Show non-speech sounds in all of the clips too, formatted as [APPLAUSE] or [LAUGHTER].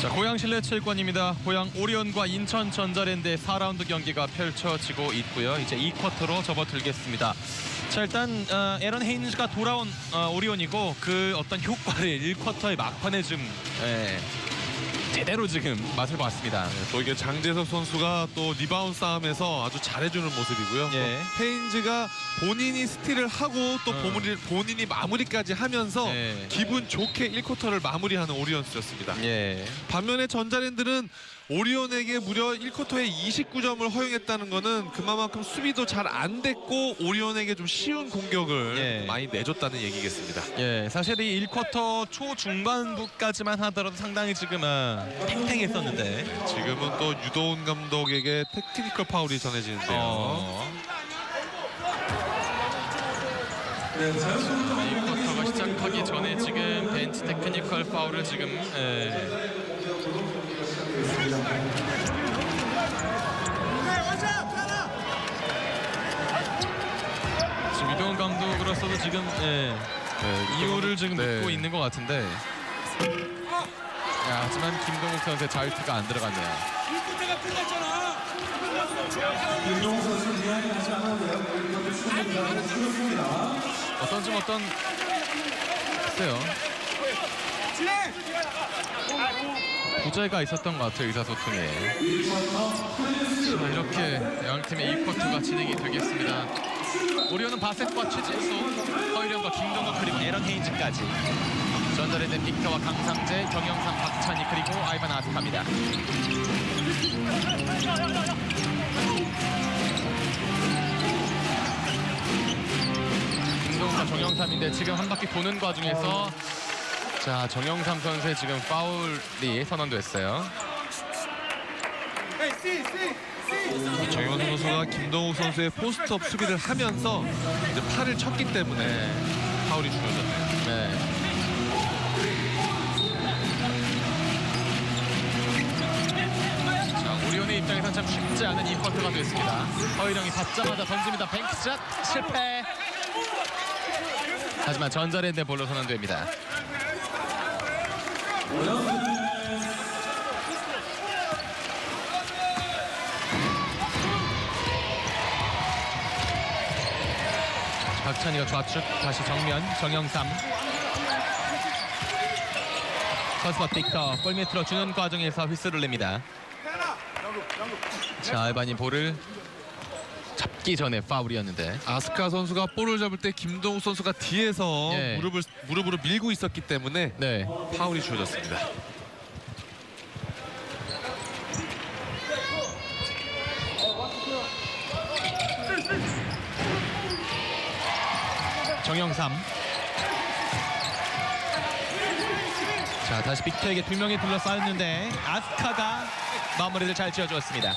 자, 고양 실내 체육관입니다. 고양 오리온과 인천 전자랜드의 4라운드 경기가 펼쳐지고 있고요. 이제 2쿼터로 접어들겠습니다. 자, 일단 어, 에런 헤인즈가 돌아온 어, 오리온이고 그 어떤 효과를 1쿼터의 막판에 좀 예, 제대로 지금 맛을 봤습니다. 또 이게 장재석 선수가 또 리바운드 싸움에서 아주 잘해주는 모습이고요. 예. 또 헤인즈가 본인이 스틸을 하고 또 어. 본인이, 본인이 마무리까지 하면서 예. 기분 좋게 1쿼터를 마무리하는 오리온스였습니다. 예. 반면에 전자랜드는 오리온에게 무려 1쿼터에 29점을 허용했다는 거는 그만큼 수비도 잘 안 됐고 오리온에게 좀 쉬운 공격을 예. 많이 내줬다는 얘기겠습니다. 예, 사실 이 1쿼터 초중반부까지만 하더라도 상당히 지금 아, 팽팽했었는데 지금은 또 유도훈 감독에게 테크니컬 파울이 전해지는데요. 어. 1쿼터가 시작하기 전에 지금 벤치 테크니컬 파울을 지금 예. 지금 이동훈 감독으로서도 지금 예. 네, 이유를 지금 네. 묻고 있는 것 같은데. 야, 하지만 김동욱 선수의 자유투가 안 들어갔네요. 어떤 좀 어떤 글쎄요 부재가 있었던 것 같아요 의사소통에 자, 이렇게 양팀의 2쿼터가 진행이 되겠습니다. 오리온은 바셋과 최진수 허일영과 김동국 그리고 에런 헤인즈까지. 전달에는 빅터와 강상재 정영삼 박찬희 그리고 아이반 아스카입니다. 김동욱과 정영삼인데 지금 한 바퀴 도는 과정에서 자 정영삼 선수의 지금 파울이 선언됐어요. 정현 선수가 김동욱 선수의 포스트업 수비를 하면서 이제 팔을 쳤기 때문에 네. 파울이 주어졌네요. 네. 자 오리온의 입장에선 참 쉽지 않은 이 쿼터가 됐습니다. 허일영이 받자마자 던집니다. 뱅크샷 실패. 하지만 전자랜드 볼로 선언됩니다. 박찬희가 좌측 다시 정면 정영삼. 선수가 빅터 골 밑으로 주는 과정에서 휘슬을 냅니다. 자 알바니 볼을 잡기 전에 파울이었는데. 아스카 선수가 볼을 잡을 때 김동욱 선수가 뒤에서 예. 무릎을 무릎으로 밀고 있었기 때문에 네. 파울이 주어졌습니다. 정영삼. 자 다시 빅터에게 두 명이 둘러싸였는데 아스카가 마무리를 잘 지어주었습니다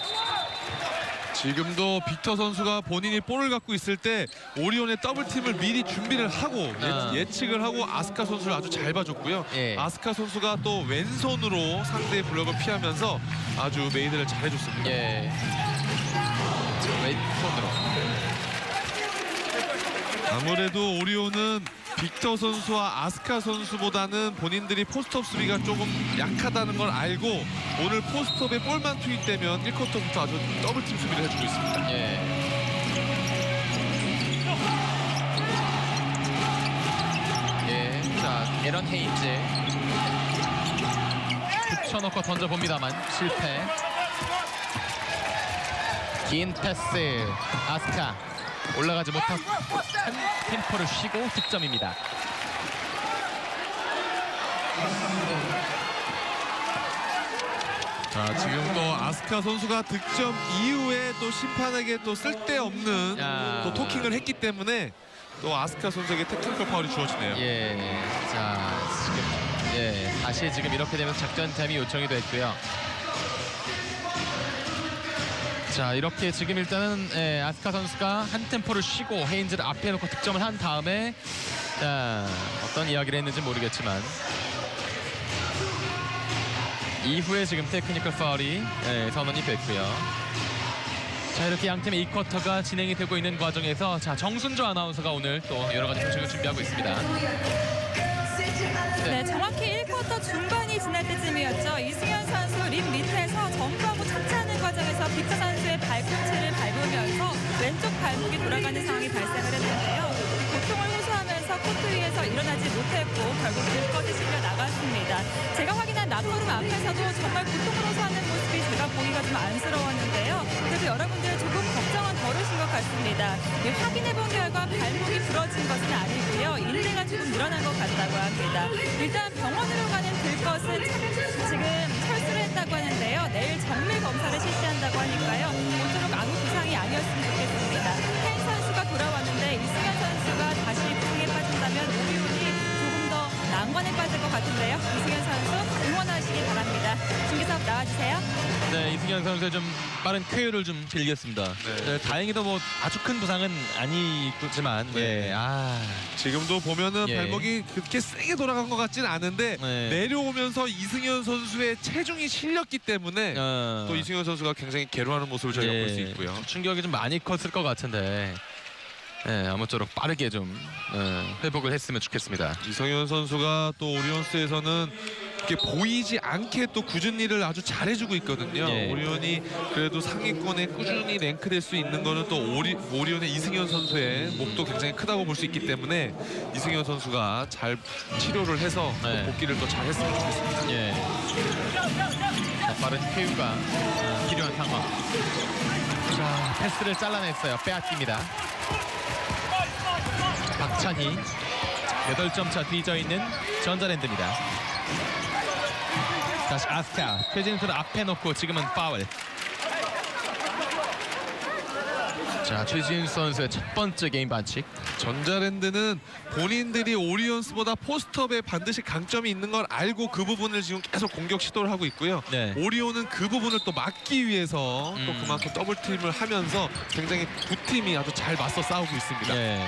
지금도 빅터 선수가 본인이 볼을 갖고 있을 때 오리온의 더블팀을 미리 준비를 하고 아. 예, 측을 하고 아스카 선수를 아주 잘 봐줬고요. 예. 아스카 선수가 또 왼손으로 상대의 블럭을 피하면서 아주 메이드를 잘해줬습니다. 예 왼손으로 아무래도 오리온은 빅터 선수와 아스카 선수보다는 본인들이 포스트업 수비가 조금 약하다는 걸 알고 오늘 포스트업에 볼만 투입되면 1쿼터부터 아주 더블팀 수비를 해주고 있습니다. 예. 예, 자 에런 헤인즈 붙여놓고 던져봅니다만 실패. 긴 패스 아스카 올라가지 못한 한 템포를 쉬고 득점입니다. 자 지금 또 아스카 선수가 득점 이후에 또 심판에게 또 쓸데없는 야. 또 토킹을 했기 때문에 또 아스카 선수에게 테크니컬 파울이 주어지네요. 예, 자 지금 예 다시 지금 이렇게 되면서 작전 타임이 요청이 됐고요. 자 이렇게 지금 일단은 예, 아스카 선수가 한 템포를 쉬고 헤인즈를 앞에 놓고 득점을 한 다음에 자 어떤 이야기를 했는지 모르겠지만 이후에 지금 테크니컬 파울이 예, 선언이 됐고요. 자 이렇게 양 팀의 2쿼터가 진행이 되고 있는 과정에서 자 정순조 아나운서가 오늘 또 여러 가지 소식을 준비하고 있습니다. 네, 정확히 1쿼터 중반이 지날 때쯤이었죠. 이승현 빅터 발목이 돌아가는 상황이 발생을 했는데요. 고통을 호소하면서 코트 위에서 일어나지 못했고 결국 들것이 실려 나갔습니다. 제가 확인한 라커룸 앞에서도 정말 고통을 호소하는 모습이 제가 보기가 좀 안쓰러웠는데요. 그래도 여러분들 조금 걱정은 덜으신 것 같습니다. 예, 확인해본 결과 발목이 부러진 것은 아니고요. 인대가 조금 늘어난 것 같다고 합니다. 일단 병원으로 가는 들것은 지금 했다고 하는데요. 내일 정밀 검사를 실시한다고 하니까요. 모쪼록 아무 부상이 아니었으면 좋겠습니다. 펜 선수가 돌아왔는데 이승현 선수가 다시 부상에 빠진다면 오리온이 조금 더 난관에 빠질 것 같은데요. 이승현 선수 응원하시기 바랍니다. 중계석 나와주세요. 네, 이승현 선수의 좀 빠른 쾌유를 좀 빌겠습니다. 네. 네, 다행히도 뭐 아주 큰 부상은 아니지만 네. 예, 아, 지금도 보면은 예. 발목이 그렇게 세게 돌아간 것 같진 않은데 네. 내려오면서 이승현 선수의 체중이 실렸기 때문에 어, 또 이승현 선수가 굉장히 괴로워하는 모습을 저희가 예, 볼 수 있고요. 충격이 좀 많이 컸을 것 같은데 예, 아무쪼록 빠르게 좀 어, 회복을 했으면 좋겠습니다. 이성현 선수가 또 오리온스에서는 이렇게 보이지 않게 또 꾸준히 일을 아주 잘해주고 있거든요. 예. 오리온이 그래도 상위권에 꾸준히 랭크될 수 있는 거는 또 오리, 오리온의 이승현 선수의 목도 굉장히 크다고 볼 수 있기 때문에 이승현 선수가 잘 치료를 해서 또 네. 복귀를 또 잘했으면 좋겠습니다. 예. 자, 빠른 쾌유가 어, 필요한 상황. 자, 패스를 잘라냈어요. 빼앗깁니다. 박찬희 8점 차 뒤져 있는 전자랜드입니다. 다시 아스카 최진수를 앞에 놓고 지금은 파울. 자, 최진수 선수의 첫 번째 게임 반칙. 전자랜드는 본인들이 오리온스보다 포스트업에 반드시 강점이 있는 걸 알고 그 부분을 지금 계속 공격 시도를 하고 있고요. 네. 오리온은 그 부분을 또 막기 위해서 또 음. 그만큼 더블 팀을 하면서 굉장히 두 팀이 아주 잘 맞서 싸우고 있습니다. 예.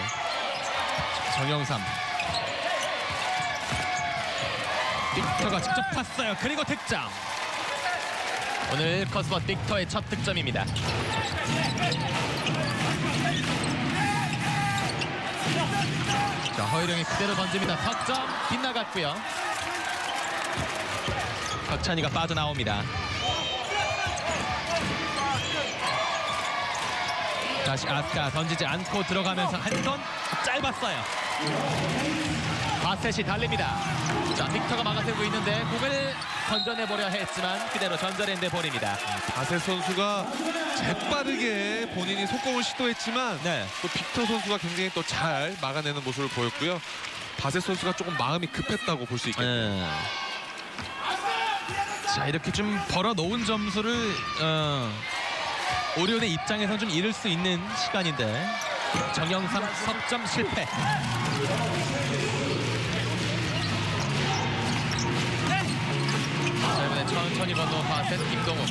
정영삼. 빅터가 직접 팠어요. 그리고 득점. 오늘 커스버 빅터의 첫 득점입니다. 자 허일영이 그대로 던집니다. 석점 빗나갔고요. 박찬희가 빠져나옵니다. 다시 아스카 던지지 않고 들어가면서 한손 짧았어요. 바셋이 달립니다. 자, 빅터가 막아세우고 있는데 공을 건져내보려 했지만 그대로 전자랜드 볼입니다. 바세 선수가 재빠르게 본인이 속공을 시도했지만 네. 또 빅터 선수가 굉장히 또 잘 막아내는 모습을 보였고요. 바세 선수가 조금 마음이 급했다고 볼 수 있겠네요. 예. 자, 이렇게 좀 벌어놓은 점수를 어, 오리온의 입장에선 좀 잃을 수 있는 시간인데 정영삼 석점 실패. 천천히 건너 바셋 김동욱.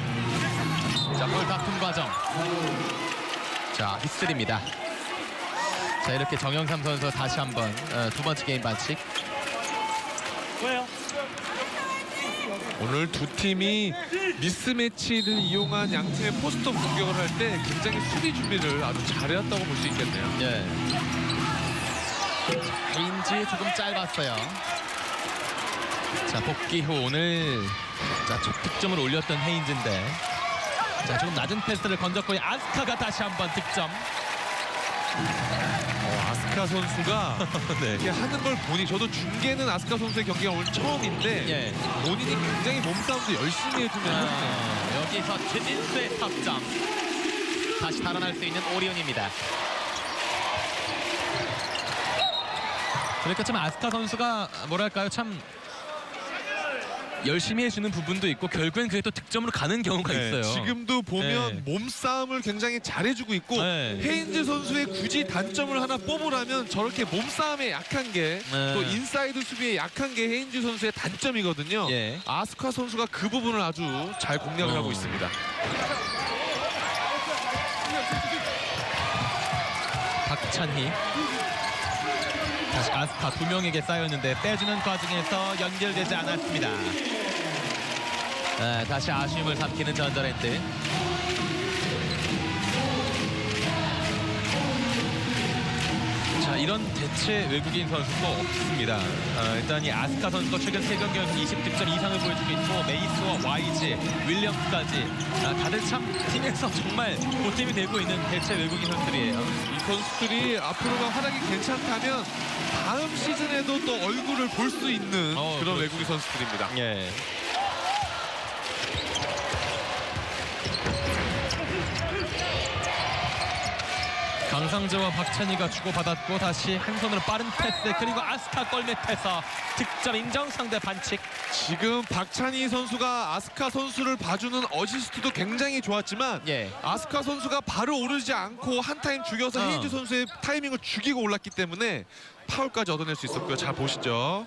자, 볼 다툼 과정. 자, 히스입니다. 자, 이렇게 정영삼 선수 다시 한번 어, 두 번째 게임 반칙. 오늘 두 팀이 미스매치를 이용한 양 팀의 포스트업 공격을 할 때 굉장히 수비 준비를 아주 잘해왔다고 볼 수 있겠네요. 예. 헤인지 조금 짧았어요. 자 복귀 후 오늘 자첫 득점을 올렸던 헤인즈인데 자 조금 낮은 패스를 건졌고 아스카가 다시 한번 득점. 어, 아스카 선수가 [LAUGHS] 네. 이렇게 하는 걸 보니 저도 중계는 아스카 선수의 경기가 오늘 처음인데 예. 본인이 굉장히 몸싸움도 열심히 해주면. 아, 여기서 최진수의 석점. 다시 달아날 수 있는 오리온입니다. 그러니까 참 아스카 선수가 뭐랄까요 참 열심히 해주는 부분도 있고 결국엔 그게 또 득점으로 가는 경우가 네, 있어요. 지금도 보면 네. 몸싸움을 굉장히 잘해주고 있고 네. 헤인즈 선수의 굳이 단점을 하나 뽑으라면 저렇게 몸싸움에 약한 게 또 네. 인사이드 수비에 약한 게 헤인즈 선수의 단점이거든요. 예. 아스카 선수가 그 부분을 아주 잘 공략을 어. 하고 있습니다. 박찬희 아스카 두 명에게 쌓였는데 빼주는 과정에서 연결되지 않았습니다. 네, 다시 아쉬움을 삼키는 전자랜드. 자 이런 대체 외국인 선수도 없습니다. 아, 일단 이 아스카 선수가 최근 세 경기에서 20득점 이상을 보여주고 있고 메이스와 와이즈, 윌리엄스까지 아, 다들 참 팀에서 정말 보탬이 되고 있는 대체 외국인 선수들이에요. 이 선수들이 앞으로가 활약이 괜찮다면 다음 시즌에도 또 얼굴을 볼 수 있는 어, 그런 그렇죠. 외국인 선수들입니다. 예. 강상재와 박찬희가 주고받았고 다시 한 손으로 빠른 패스 그리고 아스카 골밑에서 득점 인정 상대 반칙 지금 박찬희 선수가 아스카 선수를 봐주는 어시스트도 굉장히 좋았지만 예. 아스카 선수가 바로 오르지 않고 한 타임 죽여서 어. 헤인즈 선수의 타이밍을 죽이고 올랐기 때문에 파울까지 얻어낼 수 있었고요. 잘 보시죠.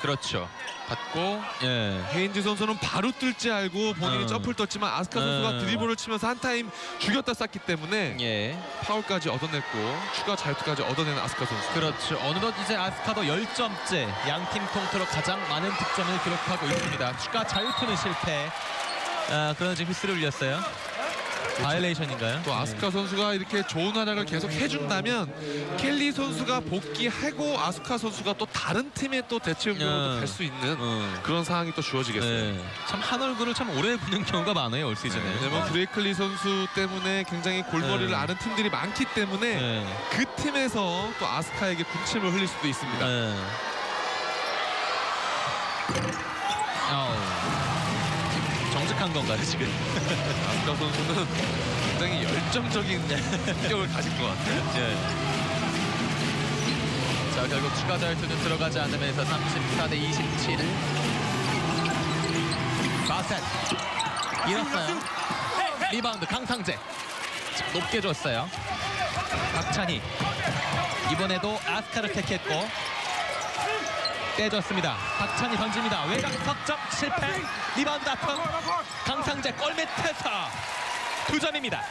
그렇죠. 받고 예. 헤인즈 선수는 바로 뜰지 알고 본인이 어. 점프를 떴지만 아스카 선수가 어. 드리블을 치면서 한 타임 죽였다 쌌기 때문에 예. 파울까지 얻어냈고 추가 자유투까지 얻어내는 아스카 선수. 그렇죠. 어느덧 이제 아스카도 10점째 양팀 통틀어 가장 많은 득점을 기록하고 있습니다. 추가 자유투는 실패. 아, 그러나 지금 휘스를 울렸어요. 바이레이션인가요? 또 아스카 선수가 이렇게 좋은 활약을 계속 해준다면 켈리 선수가 복귀하고 아스카 선수가 또 다른 팀의 또 대체 용도로 어. 갈수 있는 어. 그런 상황이 또 주어지겠어요. 네. 참한 얼굴을 참 오래 보는 경우가 많아요 올 시즌에. 왜냐면 드레이클리 선수 때문에 굉장히 골머리를 네. 아는 팀들이 많기 때문에 네. 그 팀에서 또 아스카에게 군침을 흘릴 수도 있습니다. 네. 정직한 건가요 지금? [LAUGHS] 아스카 선수는 굉장히 열정적인 성격을 가진 것 같아요. 예. 자 결국 추가 자유투는 들어가지 않으면서 34 대 27. 바셋 잃었어요. 리바운드 강상재 자, 높게 줬어요. 박찬희 이번에도 아스카를 택했고 빼줬습니다. 박찬희 던집니다. 외곽 석점 실패. 리바운드 다툼. 강상재 골밑에서 두 점입니다.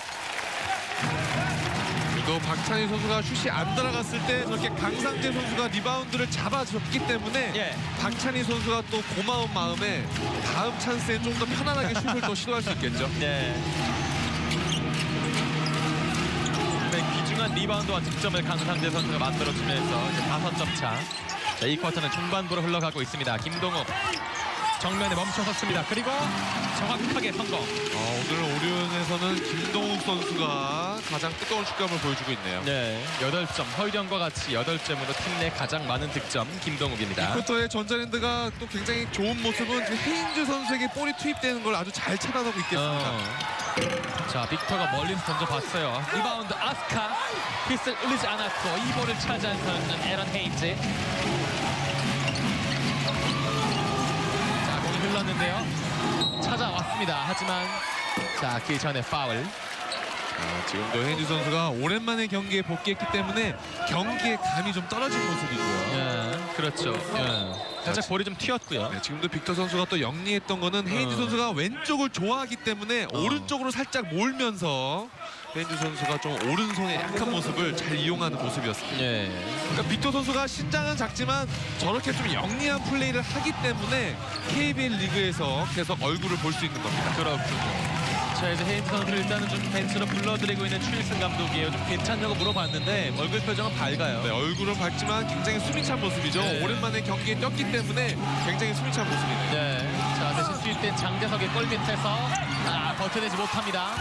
또 박찬희 선수가 슛이 안 들어갔을 때 저렇게 강상재 선수가 리바운드를 잡아줬기 때문에 예. 박찬희 선수가 또 고마운 마음에 다음 찬스에 좀 더 편안하게 슛을 또 시도할 수 있겠죠. 네. 네, 귀중한 리바운드와 득점을 강상재 선수가 만들어주면서 이제 다섯 점 차. 자, 이 쿼터는 중반부로 흘러가고 있습니다. 김동욱 정면에 멈춰섰습니다. 그리고 정확하게 성공. 어, 오늘 오리온에서는 김동욱 선수가 가장 뜨거운 슛감을 보여주고 있네요. 네, 8점. 허일영과 같이 8점으로 팀 내 가장 많은 득점 김동욱입니다. 쿼터에 전자랜드가 또 굉장히 좋은 모습은 그 헤인즈 선수에게 볼이 투입되는 걸 아주 잘 차단하고 있겠습니다. 어. 자, 빅터가 멀리서 던져봤어요. 리바운드 아스카. 피스를 울리지 않았고 이 볼을 차지한 선수는 에런 헤인즈. 흘렀는데요. 찾아왔습니다. 하지만 자, 그 전에 파울. 어, 지금도 헤인즈 선수가 오랜만에 경기에 복귀했기 때문에 경기에 감이 좀 떨어진 모습이고요. 예, 그렇죠. 예. 살짝 볼이 좀 튀었고요. 네, 지금도 빅터 선수가 또 영리했던 거는 헤인즈 어. 선수가 왼쪽을 좋아하기 때문에 오른쪽으로 살짝 몰면서 헤인즈 선수가 좀 오른손의 약한 모습을 잘 이용하는 모습이었습니다. 예. 그러니까 빅터 선수가 신장은 작지만 저렇게 좀 영리한 플레이를 하기 때문에 KBL 리그에서 계속 얼굴을 볼 수 있는 겁니다. 그렇군요. 자 이제 헤인즈 선수를 일단은 좀 벤치로 불러드리고 있는 추일승 감독이에요. 좀 괜찮냐고 물어봤는데 얼굴 표정은 밝아요. 네, 얼굴은 밝지만 굉장히 숨이 찬 모습이죠. 네. 오랜만에 경기에 뛰었기 때문에 굉장히 숨이 찬 모습이네요. 네. 자 대신 수입된 장재석의 골 밑에서 아 버텨내지 못합니다.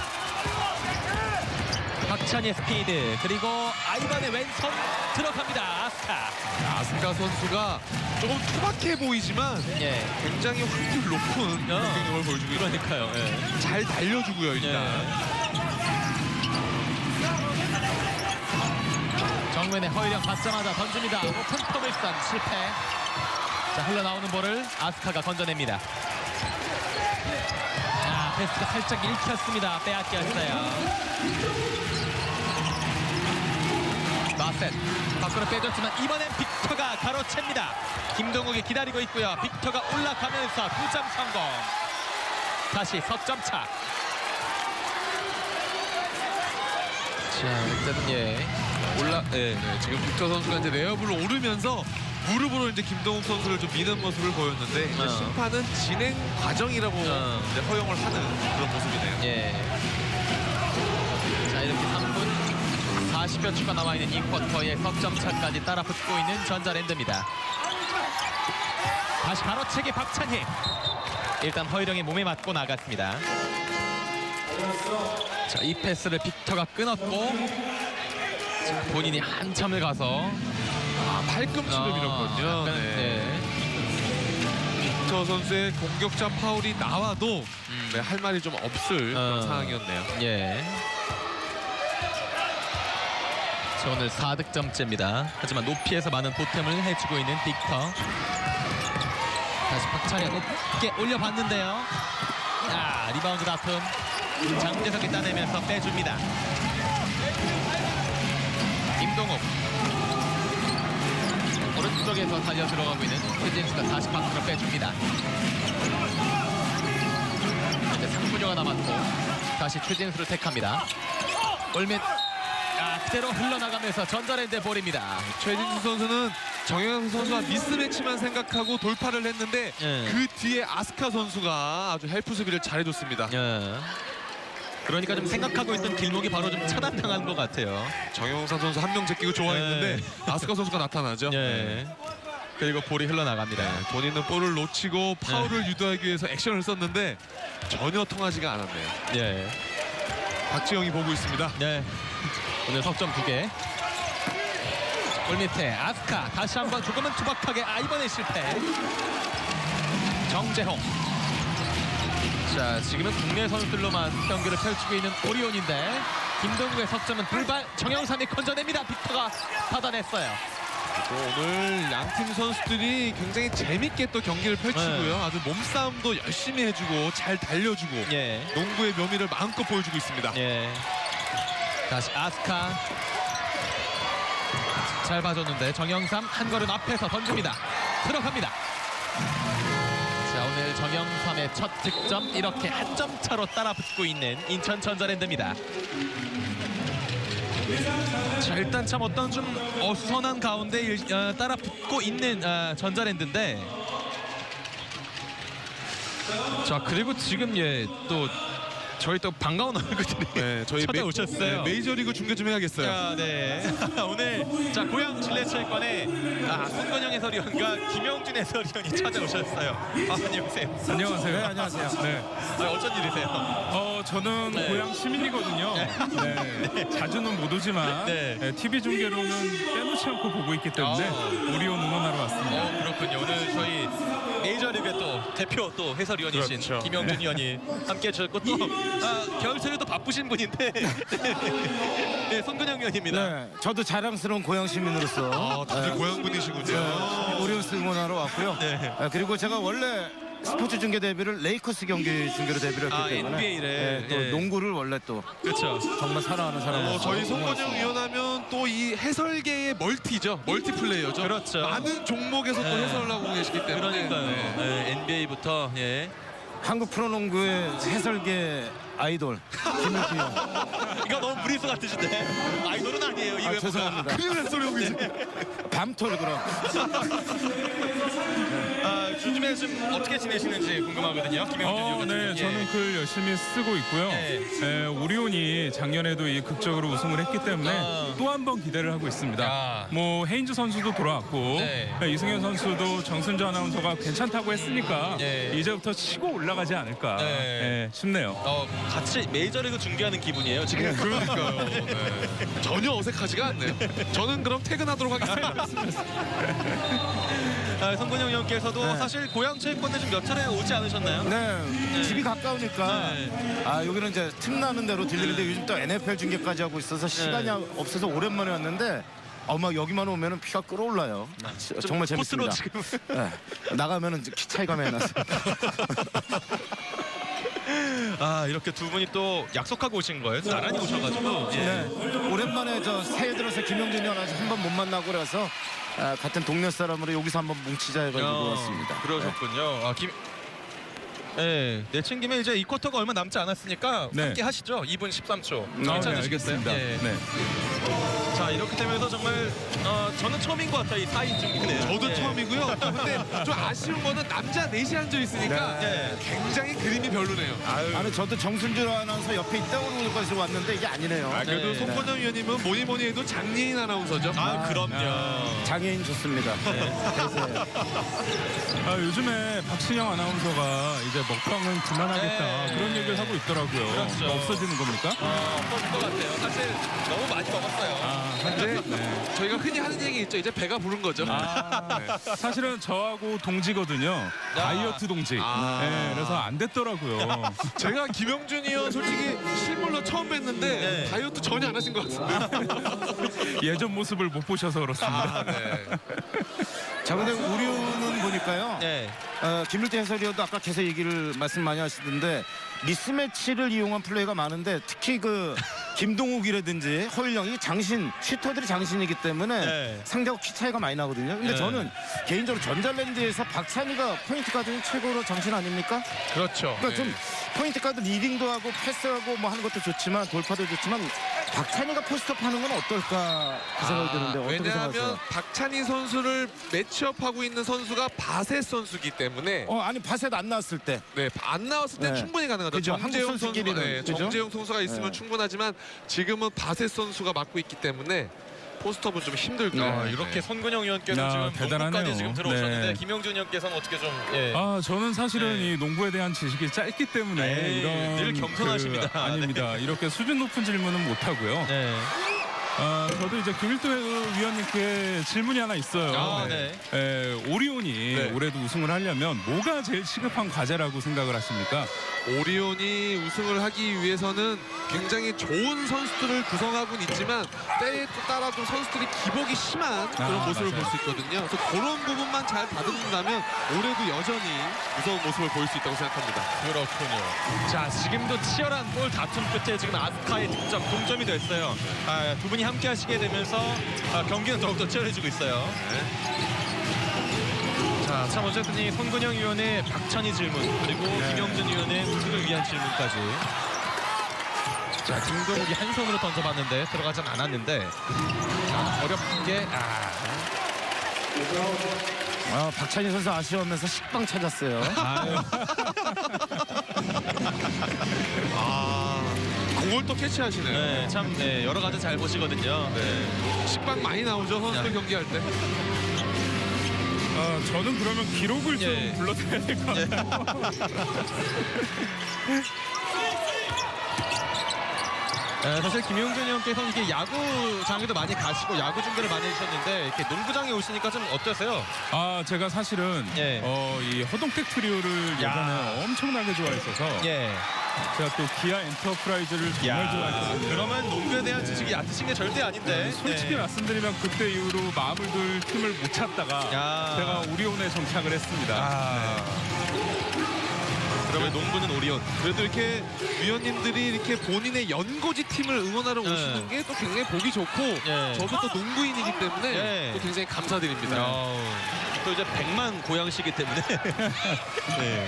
박찬희의 스피드 그리고 아이반의 왼손 들어갑니다. 아스카. 아스카 선수가 조금 투박해 보이지만 예. 굉장히 확률 높은 어. 공격력을 보여주고. 그러니까요. 예. 잘 달려주고요 예. 일단. 정면에 허일영 받자마자 던집니다. 높은 터밀선 실패. 자 흘러나오는 볼을 아스카가 건져냅니다. 아 패스가 살짝 읽혔습니다. 빼앗겼어요. 마셋 밖으로 빼줬지만 이번엔 빅터가 가로챕니다. 김동욱이 기다리고 있고요. 빅터가 올라가면서 9점 성공. 다시 석점 차. 자 일단은 예 올라, 네, 네. 지금 빅터 선수가 이제 레이업을 오르면서 무릎으로 이제 김동욱 선수를 좀 미는 모습을 보였는데 이제 어. 심판은 진행 과정이라고 어. 이제 허용을 하는 그런 모습이네요. 예. 자 이렇게 3분 40여 초가 남아 있는 이 쿼터에 석점 차까지 따라 붙고 있는 전자랜드입니다. 다시 바로채기 박찬희. 일단 허일영의 몸에 맞고 나갔습니다. 자, 이 패스를 빅터가 끊었고 자, 본인이 한참을 가서 아, 팔꿈치를 아, 밀었거든요. 약간, 네. 네. 빅터 선수의 공격자 파울이 나와도 음. 네, 할 말이 좀 없을 그런 어. 상황이었네요. 예. 자, 오늘 4득점째입니다. 하지만 높이에서 많은 보탬을 해주고 있는 빅터. 다시 박찬희가 높게 올려봤는데요. 아, 리바운드 다툼. 장재석이 따내면서 빼줍니다. 오른쪽에서 달려 들어가고 있는 최진수가 다시 밖으로 빼줍니다. 이제 3분여가 남았고 다시 최진수를 택합니다. 올밑 아, 그대로 흘러나가면서 전자랜드 볼입니다. 최진수 선수는 정영 선수와 미스매치만 생각하고 돌파를 했는데 예. 그 뒤에 아스카 선수가 아주 헬프 수비를 잘해줬습니다. 예. 그러니까 좀 생각하고 있던 길목이 바로 좀 차단당한 것 같아요. 정영사 선수 한 명 제끼고 좋아했는데 예. 아스카 선수가 나타나죠. 예. 그리고 볼이 흘러나갑니다. 네, 본인은 볼을 놓치고 파울을 유도하기 위해서 액션을 썼는데 전혀 통하지가 않았네요. 예. 박지영이 보고 있습니다. 네. 오늘 석점 두 개. 골 밑에 아스카 다시 한번 조금은 투박하게 아 이번에 실패. 정재홍. 자 지금은 국내 선수들로만 경기를 펼치고 있는 오리온인데 김동국의 석점은 불발 정영삼이 건져냅니다. 빅터가 받아냈어요. 또 오늘 양팀 선수들이 굉장히 재밌게 또 경기를 펼치고요. 아주 몸싸움도 열심히 해주고 잘 달려주고 예. 농구의 묘미를 마음껏 보여주고 있습니다. 예. 다시 아스카. 잘 봐줬는데 정영삼 한 걸음 앞에서 던집니다. 들어갑니다. 자 오늘 정영삼의 첫 득점 이렇게 한 점 차로 따라붙고 있는 인천 전자랜드입니다. 자 일단 참 어떤 좀 어수선한 가운데 일- 어, 따라 붙고 있는 어, 전자랜드인데 자 그리고 지금 예또 저희 또 반가운 [LAUGHS] 얼굴들이 네, 저희 메- 찾아오셨어요. 네, 메이저리그 중계 좀 해야겠어요. 자, 네. [LAUGHS] 오늘 자 고양 실내체육관에 아, 손건영 해설위원과 김영준 해설위원이 찾아오셨어요. 아, 안녕하세요. 안녕하세요. 네, 안녕하세요. 네. 아, 어쩐 일이세요? 어, 저는 네. 고향 시민이거든요. 네. [LAUGHS] 자주는 못 오지만 [LAUGHS] 네. 네, TV 중계로는 빼놓지 않고 보고 있기 때문에 아. 오리온 응원하러 왔습니다. 어, 그렇군요. 오늘 저희 메이저리그의 또 대표 또 해설위원이신 그렇죠. 김영준 위원이 함께 해주셨고 또 아, 겨울철에도 바쁘신 분인데 [LAUGHS] 네, 손건영 위원입니다. 네, 저도 자랑스러운 고향 시민으로서 아, 다들 고향 분이시군요. 네, 오리온스 응원하러 왔고요. 네. 아, 그리고 제가 원래 스포츠 중계 데뷔를 레이커스 경기 중계로 데뷔를 했기 아, 때문에 NBA를, 네, 또 예. 농구를 원래 또 그렇죠. 정말 사랑하는 사람으로서 어, 저희 송건영. 위원하면 또 이 해설계의 멀티죠. 멀티플레이어죠. 그렇죠. 많은 종목에서 또 네. 해설을 하고 계시기 때문에. 그러니까요. 네. 네, NBA부터 예. 한국 프로농구의 해설계 아이돌 김일기 형. [LAUGHS] 이거 너무 무리수 같으신데 아이돌은 아니에요. 이 아, 외모가. 죄송합니다. 큰일 날 소리 오고 있어. 밤톨 그럼. 아, 요즘에 좀 어떻게 지내시는지 궁금하거든요. 김영준 어. 네, 저는 글 열심히 쓰고 있고요. 예. 네, 오리온이 작년에도 이 극적으로 우승을 했기 때문에 아. 또 한 번 기대를 하고 있습니다. 야. 뭐 헤인즈 선수도 돌아왔고 네. 네, 이승현 선수도 정순주 아나운서가 괜찮다고 했으니까 예. 이제부터 치고 올라가지 않을까 네. 네, 싶네요. 어, 같이 메이저리그 중계하는 기분이에요. 지금 그러니까요. [LAUGHS] 네. 전혀 어색하지가 않네요. 저는 그럼 퇴근하도록 하겠습니다. [LAUGHS] 아, 성근영 위원께서도 네. 사실 고향 체육관에 좀 몇 차례 오지 않으셨나요? 네, 집이 가까우니까 네. 아 여기는 이제 틈나는 대로 들리는데 요즘 또 NFL 중계까지 하고 있어서 시간이 네. 없어서 오랜만에 왔는데 어마 여기만 오면은 피가 끓어올라요. 정말 코스로 재밌습니다. 지금 네, 나가면은 많이 나서. [LAUGHS] 아 이렇게 두 분이 또 약속하고 오신 거예요? 나란히 오셔가지고 예. 네, 오랜만에 저 새해 들어서 김영준이 형 아직 한번 못 만나고 그래서 아, 같은 동네 사람으로 여기서 한번 뭉치자 해가지고 야, 왔습니다. 그러셨군요. 아, 김. 네, 내친 김에 이제 이 쿼터가 얼마 남지 않았으니까 네. 함께 하시죠. 2분 13초. 아, 네, 괜찮으시겠어요? 알겠습니다. 예. 네. 자 이렇게 되면서 정말 어, 저는 처음인 것 같아요 이 4인 중에는 저도 예. 처음이고요. 근데 좀 아쉬운 거는 남자 넷이 앉아 있으니까 네. 굉장히 그림이 별로네요. 아니 저도 정순주 아나운서 옆에 있다고 그러고 왔는데 이게 아니네요. 아, 그래도 네. 송건영 위원님은 뭐니 뭐니 해도 장예인 아나운서죠. 아 그럼요 장애인 좋습니다. 아, 요즘에 박신영 아나운서가 이제 먹방은 그만하겠다 네. 그런 얘기를 하고 있더라고요. 그렇죠. 뭐 없어지는 겁니까? 어, 없어질 것 같아요 사실 너무 많이 먹었어요 아, 이제 네. 저희가 흔히 하는 얘기 있죠. 이제 배가 부른 거죠. 아, 사실은 저하고 동지거든요. 다이어트 동지. 아. 네, 그래서 안 됐더라고요. [LAUGHS] 제가 김영준 의원 솔직히 실물로 처음 뵀는데 네. 다이어트 전혀 안 하신 것 같은데. [LAUGHS] 예전 모습을 못 보셔서 그렇습니다. 아, 네. [LAUGHS] 자 근데 우려는 보니까요. 네. 어, 김일태 해설위원도 아까 계속 얘기를 말씀 많이 하시던데 미스매치를 이용한 플레이가 많은데 특히 그 [LAUGHS] 김동욱이라든지 허일영이 장신 슈터들이 장신이기 때문에 네. 상대하고 키 차이가 많이 나거든요. 근데 네. 저는 개인적으로 전자랜드에서 박찬희가 포인트 가드는 최고로 장신 아닙니까? 그렇죠. 그러니까 좀 포인트 가드 리딩도 하고 패스하고 뭐 하는 것도 좋지만 돌파도 좋지만 박찬희가 포스트업 하는 건 어떨까 그 생각이 드는데 어떻게 왜냐하면 생각하세요? 박찬희 선수를 매치업하고 있는 선수가 바셋 선수기 때문에 어 아니 바셋 안 나왔을 때 네, 안 나왔을 때 네. 충분히 가능하죠. 그죠, 정재용 선수가 선수끼리는, 네, 그죠? 정재용 선수가 있으면 네. 충분하지만 지금은 바셋 선수가 맡고 있기 때문에 포스트업은 좀 힘들죠. 아, 네. 이렇게 손근영 의원께서 야, 지금 대단하네요. 농구까지 지금 들어오셨는데 네. 김영준 의원께서는 어떻게 좀 예. 아, 저는 사실은 네. 이 농구에 대한 지식이 짧기 때문에 에이, 이런 늘 겸손하십니다. 그, 아닙니다. 이렇게 수준 높은 질문은 못 하고요. 네. 아, 저도 이제 김일도 위원님께 질문이 하나 있어요. 아, 네. 에, 오리온이 네. 올해도 우승을 하려면 뭐가 제일 시급한 과제라고 생각을 하십니까? 오리온이 우승을 하기 위해서는 굉장히 좋은 선수들을 구성하고는 있지만 때에 따라 좀 선수들이 기복이 심한 그런 아, 모습을. 볼 수 있거든요. 그래서 그런 부분만 잘 다듬는다면 올해도 여전히 무서운 모습을 보일 수 있다고 생각합니다. 그렇군요. 자, 지금도 치열한 골 다툼 끝에 지금 아스카의 득점 동점이 됐어요. 아, 두 분이 함께 하시게 되면서 아, 경기는 더욱더 치열해지고 있어요. 자, 참 어쨌든 이 손근영 위원의 박찬희 질문 그리고 김영준 위원의 우승을 위한 질문까지. 자, 김동욱이 한 손으로 던져봤는데 들어가진 않았는데 자, 어렵게 아, 아, 박찬희 선수 아쉬워하면서 식빵 찾았어요. [LAUGHS] [LAUGHS] 아, 공을 또 캐치하시네요. 네, 참 네, 여러 가지 잘 보시거든요. 네. 식빵 많이 나오죠 선수들 야. 경기할 때. 아, 저는 그러면 기록을 좀 예. 불러드려야 될 것 같아요. [LAUGHS] 에, 사실 김용준 형께서는 이게 야구장에도 많이 가시고 야구 중계를 많이 해주셨는데 이렇게 농구장에 오시니까 좀 어떠세요? 아, 제가 사실은 예. 어, 이 허동택 트리오를 예전에 엄청나게 좋아했어서 예. 제가 또 기아 엔터프라이즈를 정말 좋아했거든요. 그러면 농구에 대한 지식이 얕으신 게 절대 아닌데. 솔직히 네. 말씀드리면 그때 이후로 마음을 둘 팀을 못 찾다가 야. 제가 오리온에 정착을 했습니다. 아. 그러면 농구는 오리온. 그래도 이렇게 위원님들이 이렇게 본인의 연고지 팀을 응원하러 네. 오시는 게 또 굉장히 보기 좋고 예. 저도 또 농구인이기 때문에 예. 또 굉장히 감사드립니다. 어우, 또 이제 백만 고양시기 때문에. [LAUGHS] 네.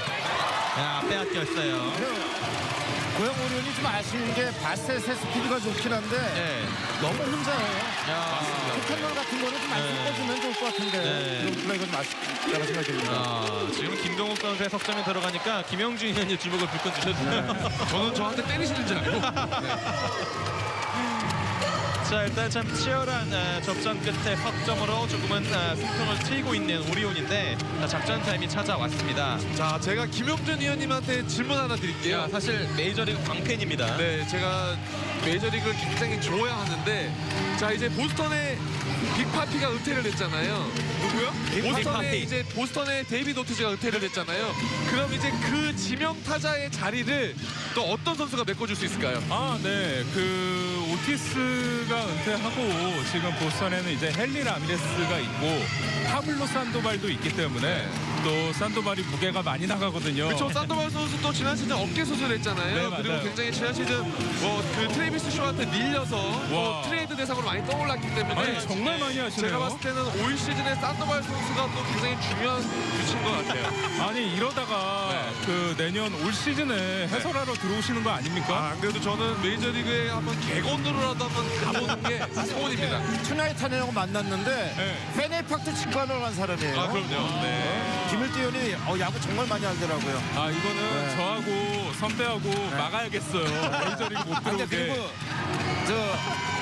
야, 빼앗겼어요. 고양 오리온이 좀 아쉬운 게 바셋의 스피드가 좋긴 한데 네. 너무 혼자예요. 야. 포켓몬 같은 거는 좀 많이 네. 섞어주면 좋을 것 같은데 네. 이런 플레이가 좀 아쉽다고 생각이 듭니다. 아, 선수의 석점이 들어가니까 김영준 의원이 주목을 불끈 주셨네요. 저는 저한테 때리시는 줄 알고 자 일단 참 치열한 아, 접전 끝에 석점으로 조금은 아, 승통을 트이고 있는 오리온인데 자, 작전 타임이 찾아왔습니다. 자 제가 김영준 위원님한테 질문 하나 드릴게요. 야, 사실 메이저리그 광팬입니다. 네, 제가 메이저리그를 굉장히 좋아하는데 자 이제 보스턴의 빅파피가 은퇴를 했잖아요. 보스턴의 빅파피. 이제 보스턴의 데이비드 오티즈가 은퇴를 했잖아요. 그럼 이제 그 지명 타자의 자리를 또 어떤 선수가 메꿔줄 수 있을까요? 아, 네. 그 오티스가 은퇴하고 지금 보스턴에는 이제 헨리 라미레스가 있고 파블로 산도발도 있기 때문에 선수도 산도발이 무게가 많이 나가거든요. 그렇죠. 산도발 선수도 [LAUGHS] 지난 시즌 어깨 수술했잖아요. 네, 그리고. 굉장히 지난 시즌 뭐그 트레이비스 쇼한테 밀려서 뭐 와. 트레이드 대상으로 많이 떠올랐기 때문에 아니, 정말 많이 하시네요. 제가 봤을 때는 올 시즌에 산도발 선수가 또 굉장히 중요한 규칙인 것 같아요. [LAUGHS] 아니 이러다가 네. 그 내년 올 시즌에 해설하러 들어오시는 거 아닙니까? 아, 안 그래도 저는 메이저리그에 한번 개건 으로라도 한번 가보는 게 소원입니다. 투나잇 하느라고 만났는데 네. 페네팍트 치과를 간 사람이에요. 아, 그럼요. 네. 김일태 의원이 어, 야구 정말 많이 알더라고요. 아 이거는 네. 저하고 선배하고 막아야겠어요. 메이저리그 못 아, 근데 들어오게. 그리고 저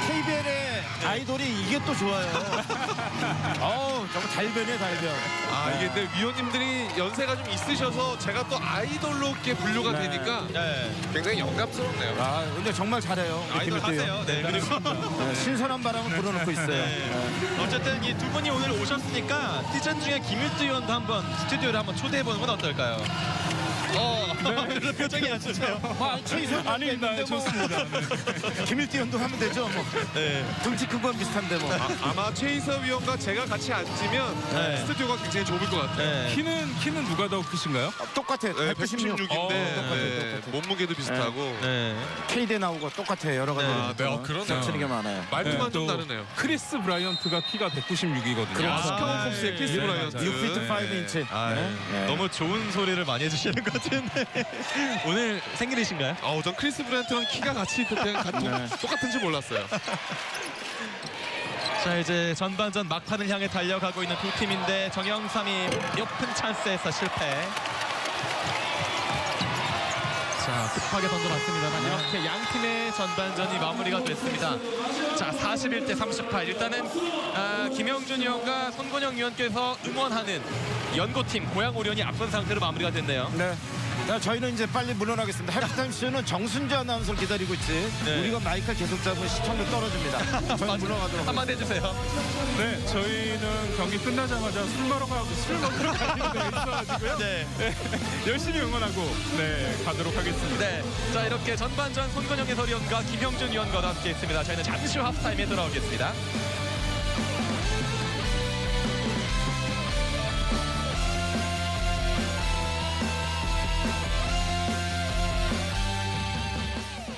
KBL의 아이돌이 이게 또 좋아요. [LAUGHS] 어우, 정말 달변이에요, 달변. 아, 이게 근데 위원님들이 연세가 좀 있으셔서 제가 또 아이돌로 이렇게 분류가 네. 되니까 네. 굉장히 영감스럽네요. 아, 근데 정말 잘해요. 우리 아이돌. 하세요. 네. 그리고 네, 신선한 바람을 불어넣고 있어요. 네. 어쨌든 이 두 분이 오늘 오셨으니까 시즌 중에 김일두 의원도 한번 스튜디오를 한번 초대해 보는 건 어떨까요? 어, 그런 표정이 안 좋네요. 아, 최희선 아닙니다. 뭐, 좋습니다. 네. 김일태 의원도 하면 되죠. 뭐. 네. 등치 큰 건 비슷한데 뭐. 아 마 최희섭 위원과 제가 같이 앉으면 네. 스튜디오가 굉장히 좁을 것 같아요. 네. 키는 키는 누가 더 크신가요? 똑같아요. 네, 196. 196인데 어, 네, 몸무게도 비슷하고 네. K대 나오고 똑같아요. 여러 가지. 네. 아, 네, 어, 그러네요. 치는 게 많아요. 말투만 네, 좀또 다르네요. 크리스 브라이언트가 키가 196이거든요. 그렇죠. 아, 시카고 네. 컵스의 네, 브라이언트. 맞아요. 6피트 5인치. 아, 네. 너무 좋은 소리를 많이 해주시는 것 같 은데 오늘 생일이신가요? 어, 전 크리스 브랜트랑 키가 같이 그때 같은 네. 똑같은지 몰랐어요. 자 이제 전반전 막판을 향해 달려가고 있는 두 팀인데 정영삼이 높은 찬스에서 실패. 자 급하게 던져봤습니다만 이렇게 양 팀의 전반전이 마무리가 됐습니다. 자 41 대 38 일단은 아, 김영준 위원과 손건영 위원께서 응원하는 연고팀 고양 오리온이 앞선 상태로 마무리가 됐네요. 네. 자, 저희는 이제 빨리 물러나겠습니다. 해프타임 쇼는 정순재 아나운서를 기다리고 있지. 네. 우리가 마이크를 계속 잡으면 시청률 떨어집니다. 저희 물러가도록 한마디 해주세요. 네, 저희는 경기 끝나자마자 술 먹으러 가고 술 먹으러 데 있어가지고요. [LAUGHS] 네. 네, 열심히 응원하고 네 가도록 하겠습니다. 네. 자 이렇게 전반전 손건영 해설위원과 김형준 위원과 함께 했습니다. 저희는 잠시 후 하프타임에 돌아오겠습니다.